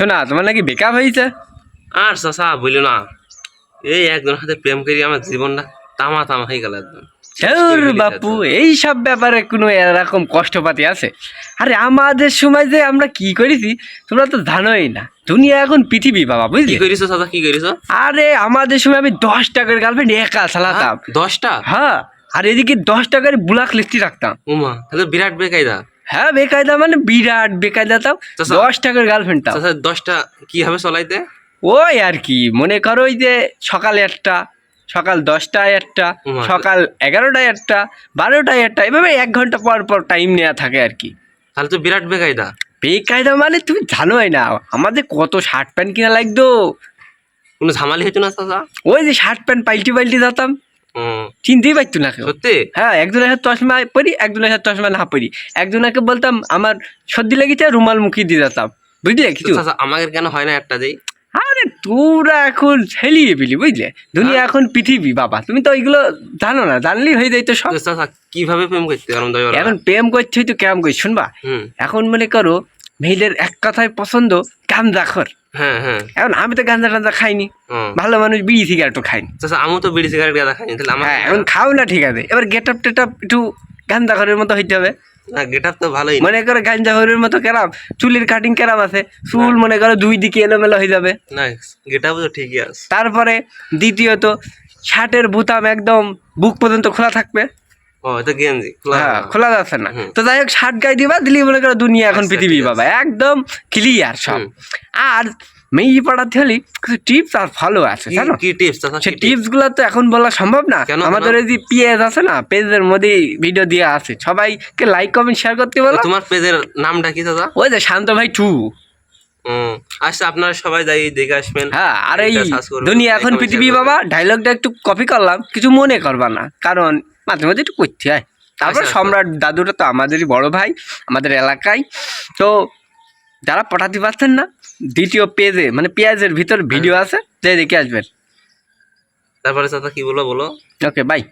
শোনা তোমার নাকি বেকআপ হয়েছে? আর চাচা বলল না। এই একজন হাতে প্রেম করি আমার জীবনটা তামা তামা হয়ে গেল একদম। বাপু এই সব ব্যাপারে কোনো এরকম কষ্টপাতি আছে? আরে আমাদের সময় যে আমরা কি করেছি তোমরা তো জানোই না। দুনিয়া এখন পৃথিবী বাবা কি বুঝলি করিস চাচা কি করিস আরে আমাদের সময় আমি দশ টাকার গার্লফ্রেন্ড একা চালাতাম। দশটা? হ্যাঁ আর এদিকে দশ টাকার ব্লাক লিস্টি রাখতাম। উমা তাহলে বিরাট বেকায়দা। হ্যাঁ বেকায়দা মানে বিরাট বেকায়দা তাও। দশ টাকার গার্লফ্রেন্ড তাও। দশটা কি হবে চলাইতে? ওই আর কি মনে করো ওই যে সকাল একটা সকাল দশটায় একটা সকাল এগারোটায় একটা বারোটায় একটা এভাবে এক ঘণ্টা পর পর টাইম নেওয়া থাকে আর কি। তাহলে তো বিরাট বেকায়দা। বেকায়দা মানে তুমি জানোই না আমাদের কত শার্ট প্যান্ট কিনা লাগতো। কোনো ঝামালি হইতো না চাচা ওই যে শার্ট প্যান্ট পাল্টি পাল্টি যেতাম চিনতেই পারতো না সত্যি? হ্যাঁ একজনের হাতে চশমা পরি একজনের হাতে চশমা না পরি। একজনকে বলতাম আমার সর্দি লেগেছে রুমাল মুখি দিয়ে যেতাম বুঝলে কিছু? আমাদের কেন হয় না একটা দেই? আরে তোরা এখন ছেলিয়ে পেলি বুঝলে? দুনিয়া এখন পৃথিবী বাবা। তুমি তো ওইগুলো জানো না জানলেই হয়ে যাইতো সব। চাচা কীভাবে প্রেম করতে এখন প্রেম করছে তো কেমন করি? শুনবা? এখন মনে করো মেয়েদের এক কথায় পছন্দ গাঞ্জা খর। হ্যাঁ হ্যাঁ। এখন আমি তো গাঞ্জা টাঞ্জা খাইনি। ভালো মানুষ বিড়ি সিগারেটও খাইনি চাচা আমিও তো বিড়ি সিগারেট গাদা খাইনি তাহলে আমার হ্যাঁ এখন খাও না ঠিক আছে। এবার গেট আপ টেট আপ একটু গাঞ্জা ঘরের মতো হইতে হবে। না গেট আপ তো ভালোই। মনে করো গাঞ্জা ঘরের মতো কেরাম চুলের কাটিং কেরাম আছে চুল মনে করো দুই দিকে এলোমেলো হয়ে যাবে। না গেট আপ তো ঠিকই আছে। তারপরে দ্বিতীয়ত শার্টের বুতাম একদম বুক পর্যন্ত খোলা থাকবে। খোলা হ্যাঁ যাচ্ছে না। তো যাই হোক শার্ট গায়ে দিবা দিলি মনে করো দুনিয়া এখন আচ্ছা, পৃথিবী বাবা একদম ক্লিয়ার সব। আর মেয়ে পাড়াতে হলে কিছু টিপস আর ভালো আছে জানো? কি টিপস সে টিপসগুলো তো এখন বলা সম্ভব না। আমাদের এই যে পেজ আছে না পেজের মধ্যে ভিডিও দেওয়া আছে। সবাইকে লাইক কমেন্ট শেয়ার করতে বলো। তোমার পেজের নামটা কি দাদা ওই যে শান্ত ভাই টু। আচ্ছা আপনারা সবাই যাই দেখে আসবেন। হ্যাঁ আর এই দুনিয়া এখন পৃথিবী বাবা ডায়লগটা একটু কপি করলাম কিছু মনে করবা না। কারণ মাঝে মাঝে একটু করতে হয়। তারপর আচ্ছা, সম্রাট দাদুটা তো আমাদেরই বড় ভাই আমাদের এলাকায়। তো যারা পাঠাতে পারছেন না দ্বিতীয় পেজে মানে পেঁয়াজের ভিতর ভিডিও আছে যে দেখে আসবেন। তারপরে কি বলো বলো। Okay bye